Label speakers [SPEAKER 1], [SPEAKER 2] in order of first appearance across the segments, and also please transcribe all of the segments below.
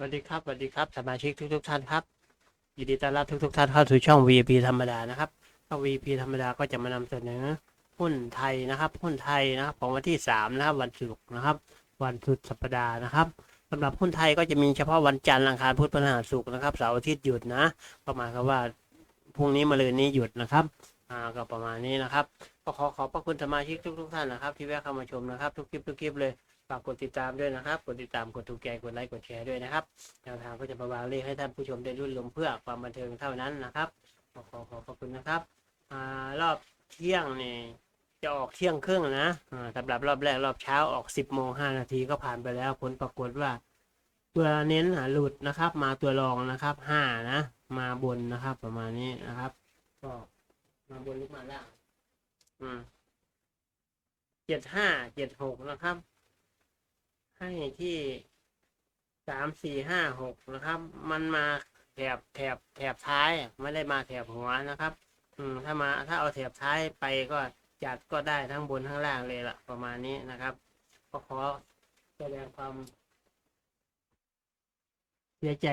[SPEAKER 1] สวัสดีครับสวัสดีครับสมาชิกทุกทุกๆท่านครับยินดีต้อนรับทุกทุก ๆ ท่านเข้าสู่ช่อง VP ธรรมดานะครับช่อง VP ธรรมดาก็จะมานำเสนอหุ้นไทยนะครับหุ้นไทยนะครับของวันที่3นะครับวันศุกร์นะครับ วันสุดสัปดาห์นะครับสำหรับหุ้นไทยก็จะมีเฉพาะวันจันทร์อังคารพุธพฤหัสศุกร์นะครับเสาร์อาทิตย์หยุดนะประมาณกับว่าพรุ่งนี้มะรืนนี้หยุดนะครับอ่าก็ประมาณนี้นะครับก็ขอขอบพระคุณสมาชิกทุกทุกๆท่านนะครับ ที่แวะเข้ามาชมนะครับ ทุกคลิปทุกคลิปเลย ฝากกดติดตามด้วยนะครับ กดติดตาม กดถูกใจ กดไลค์ กดแชร์ด้วยนะครับแนวทางก็จะมาวางเลขให้ท่านผู้ชมได้รุ่นลมเพื่อความบันเทิงเท่านั้นนะครับขอขอขอบคุณนะครับอารอบเที่ยงนี่จะออกเที่ยงครึ่งนะสำหรับรอบแรกรอบเช้าออก 10โมง5นาทีก็ผ่านไปแล้วผลปรากฏว่า ตัวเน้นหลุดนะครับ มาตัวรองนะครับ5นะ มาบนนะครับ ประมาณนี้นะครับ ก็มาบนหรือมาล่างอืมเจ็ดห้าเจ็ดหกนะครับ ให้ที่สามสี่ห้าหกนะครับ มันมาแถบแถบแถบท้ายไม่ได้มาแถบหัวนะครับ อืมถ้ามาถ้าเอาแถบท้ายไปก็จัดก็ได้ทั้งบนทั้งล่างเลยละประมาณนี้นะครับ ก็ขอแสดงความเสียใจ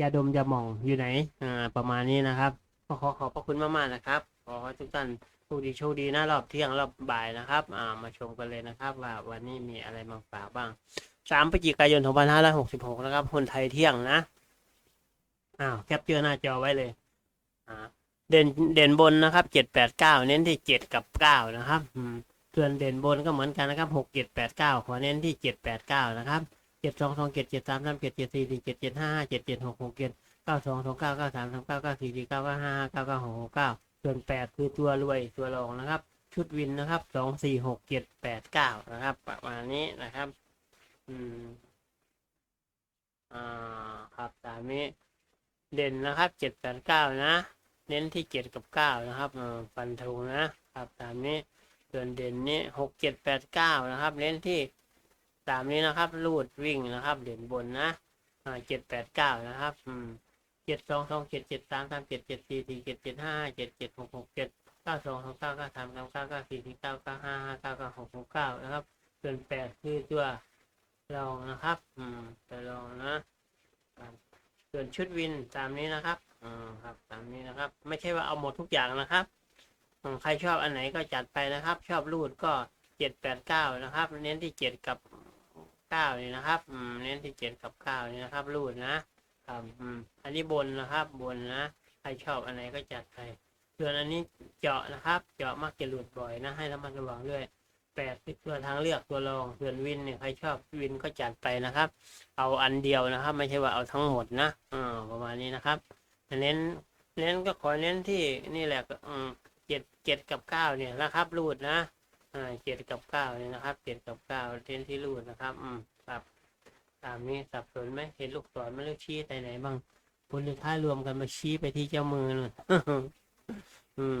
[SPEAKER 1] ยาดมยาหม่องอยู่ไหน อ่า ประมาณนี้นะครับ ก็ขอขอบพระคุณมากๆนะครับ ขอให้ทุกท่าน โชคดีโชคดีนะรอบเที่ยงรอบบ่ายนะครับ อ่ามาชมกันเลยนะครับ ว่าวันนี้มีอะไรมาฝากบ้างสามพฤศจิกายน2566นะครับคนไทยเที่ยงนะอ้าวแคปเจอร์หน้าจอไว้เลย อ่า เด่นเด่นบนนะครับ789เน้นที่7กับ9นะครับ อืมส่วนเด่นบนก็เหมือนกันนะครับ6 7 8 9ขอเน้นที่789นะครับ7 2 2 7 7 3 3 7 7 4 4 7 7 5 5 7 7 6 6 7 9 2 2 9 9 3 3 9 9 4 4 9 9 5 5 9 9 6 6 9ส่ วน 8 คือตัวรวยตัวรองนะครับ ชุดวินนะครับ2 4 6 7 8 9นะครับ ประมาณนี้นะครับ อืมอ่าครับตามนี้เด่นนะครับ7 8 9นะ เน้นที่7กับ9นะครับอฟันธงนะครับตามนี้ส่วนเด่นนี้6 7 8 9นะครับ เน้นที่ตามนี้นะครับรูดวิ่งนะครับ เด่นบนนะอ่า7 8 9นะครับ อืม เจ็ดสองสองเจ็ดเจ็ดสามสามเจ็ดเจ็ดสี่สี่เจ็ดเจ็ดห้าเจ็ดเจ็ดหกหกเจ็ดเก้าสองสองเก้าเก้าสามสามเก้าเก้าสี่สี่เก้าเก้าห้าห้าเก้าเก้าหกหกเก้านะครับ ส่วนแปดคือตัวรองนะครับ อืมตัวรองนะส่วนชุดวินตามนี้นะครับอืมครับตามนี้นะครับ ไม่ใช่ว่าเอาหมดทุกอย่างนะครับใครชอบอันไหนก็จัดไปนะครับ ชอบรูดก็เจ็ดแปดเก้านะครับ เน้นที่เจ็ดกับเก้านี่นะครับ อืมเน้นที่เจ็ดกับเก้านี่นะครับ รูดนะ ครับอืมอันนี้บนนะครับบนนะใครชอบอันไหนก็จัดไปส่วนอันนี้เจาะนะครับ เจาะมักจะหลุดบ่อยนะให้ระมัดระวังด้วยแปดตัวทางเลือกตัวรองส่วนวินเนี่ยใครชอบวินก็จัดไปนะครับ เอาอันเดียวนะครับ ไม่ใช่ว่าเอาทั้งหมดนะอ่าประมาณนี้นะครับเน้นเน้นก็ขอเน้นที่นี่แหละก็อืมเจ็ดเจ็ดกับเก้าเนี่ยนะครับรูดนะอ่าเจ็ดกับเก้าเนี่ยนะครับเจ็ดกับเก้าเน้นที่รูดนะครับ อืมครับ ตามนี้สับสนไหมเห็นลูกศรมันเลือกชี้ไปไหนบ้างผลสุดท้ารวมกันมาชี้ไปที่เจ้ามือนู่นอืม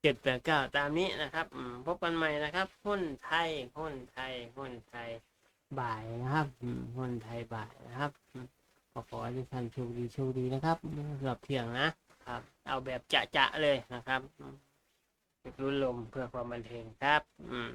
[SPEAKER 1] เจ็ดแปดเก้าตามนี้นะครับพบกันใหม่นะครับหุ้นไทยหุ้นไทยหุ้นไทยบ่ายนะครับหุ้นไทยบ่ายนะครับขอขอให้ท่านโชคดีโชคดีนะครับสำหรับเที่ยงนะครับ เอาแบบจะๆเลยนะครับรุ่นลมเพื่อความบันเทิงครับ อืม